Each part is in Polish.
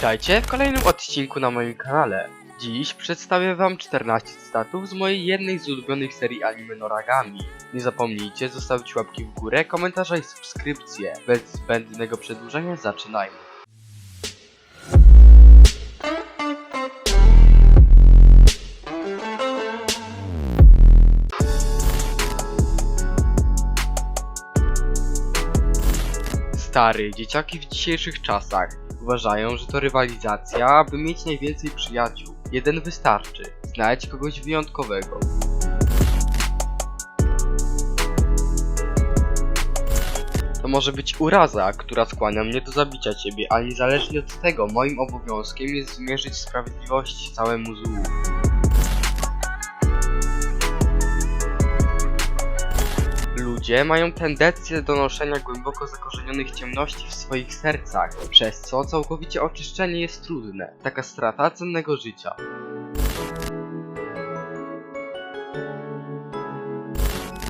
Witajcie w kolejnym odcinku na moim kanale. Dziś przedstawię wam 14 cytatów z mojej jednej z ulubionych serii anime Noragami. Nie zapomnijcie zostawić łapki w górę, komentarza i subskrypcję. Bez zbędnego przedłużenia zaczynajmy. Stary, dzieciaki w dzisiejszych czasach uważają, że to rywalizacja, aby mieć najwięcej przyjaciół. Jeden wystarczy. Znajdź kogoś wyjątkowego. To może być uraza, która skłania mnie do zabicia ciebie, ale niezależnie od tego, moim obowiązkiem jest zmierzyć sprawiedliwość całemu złu. Ludzie mają tendencję do noszenia głęboko zakorzenionych ciemności w swoich sercach, przez co całkowicie oczyszczenie jest trudne. Taka strata cennego życia.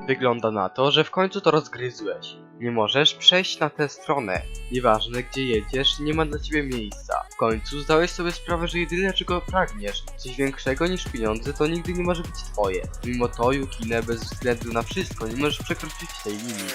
Wygląda na to, że w końcu to rozgryzłeś. Nie możesz przejść na tę stronę. Nieważne gdzie jedziesz, nie ma dla ciebie miejsca. Końcu zdałeś sobie sprawę, że jedyne czego pragniesz, coś większego niż pieniądze, to nigdy nie może być twoje. Mimo to, Yukine, bez względu na wszystko, nie możesz przekroczyć tej linii.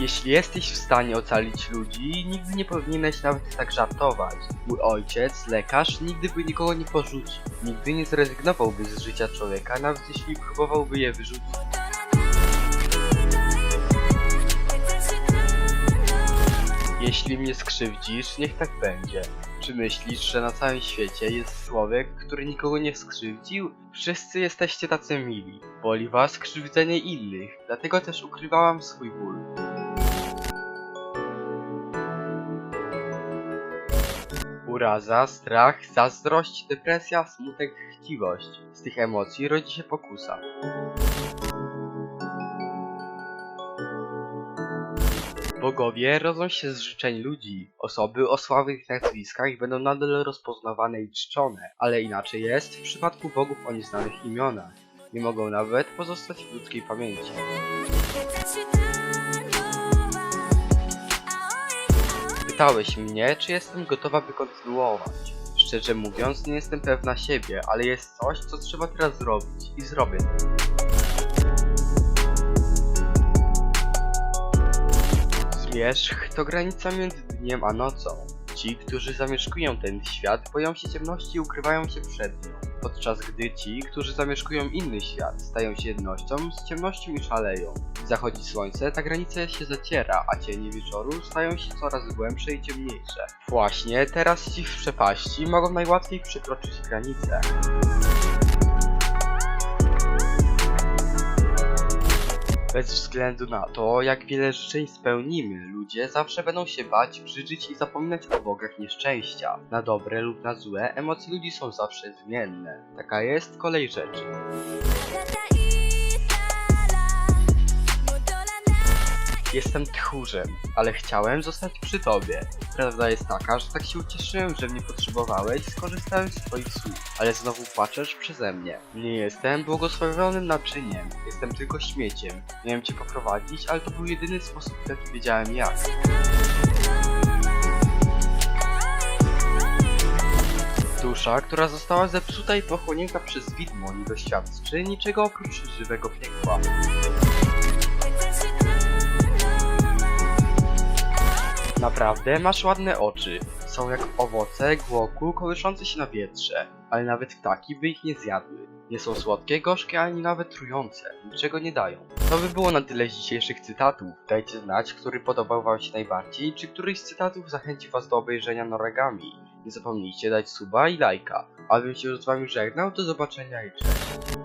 Jeśli jesteś w stanie ocalić ludzi, nigdy nie powinieneś nawet tak żartować. Mój ojciec, lekarz, nigdy by nikogo nie porzucił. Nigdy nie zrezygnowałby z życia człowieka, nawet jeśli próbowałby je wyrzucić. Jeśli mnie skrzywdzisz, niech tak będzie. Czy myślisz, że na całym świecie jest człowiek, który nikogo nie skrzywdził? Wszyscy jesteście tacy mili. Boli was krzywdzenie innych, dlatego też ukrywałam swój ból. Uraza, strach, zazdrość, depresja, smutek, chciwość. Z tych emocji rodzi się pokusa. Bogowie rodzą się z życzeń ludzi. Osoby o słabych nazwiskach będą nadal rozpoznawane i czczone, ale inaczej jest w przypadku bogów o nieznanych imionach. Nie mogą nawet pozostać w ludzkiej pamięci. Pytałeś mnie, czy jestem gotowa by kontynuować. Szczerze mówiąc, nie jestem pewna siebie, ale jest coś, co trzeba teraz zrobić i zrobię to. Zmierzch to granica między dniem a nocą. Ci, którzy zamieszkują ten świat, boją się ciemności i ukrywają się przed nią. Podczas gdy ci, którzy zamieszkują inny świat, stają się jednością z ciemnością i szaleją. Zachodzi słońce, ta granica się zaciera, a cienie wieczoru stają się coraz głębsze i ciemniejsze. Właśnie teraz ci w przepaści mogą najłatwiej przekroczyć granicę. Bez względu na to, jak wiele życzeń spełnimy, ludzie zawsze będą się bać, brzydzić i zapominać o bogach nieszczęścia. Na dobre lub na złe, emocje ludzi są zawsze zmienne. Taka jest kolej rzeczy. Jestem tchórzem, ale chciałem zostać przy tobie. Prawda jest taka, że tak się ucieszyłem, że mnie potrzebowałeś, skorzystałem z twoich słów, ale znowu płaczesz przeze mnie. Nie jestem błogosławionym naczyniem, jestem tylko śmieciem. Miałem cię poprowadzić, ale to był jedyny sposób, w jaki wiedziałem jak. Dusza, która została zepsuta i pochłonięta przez widmo, nie doświadczy niczego oprócz żywego piekła. Naprawdę masz ładne oczy. Są jak owoce głoku kołyszące się na wietrze, ale nawet ptaki by ich nie zjadły. Nie są słodkie, gorzkie ani nawet trujące, niczego nie dają. To by było na tyle z dzisiejszych cytatów. Dajcie znać, który podobał wam się najbardziej, czy któryś z cytatów zachęci was do obejrzenia Noragami. Nie zapomnijcie dać suba i lajka. A bym się już z wami żegnał, do zobaczenia i cześć.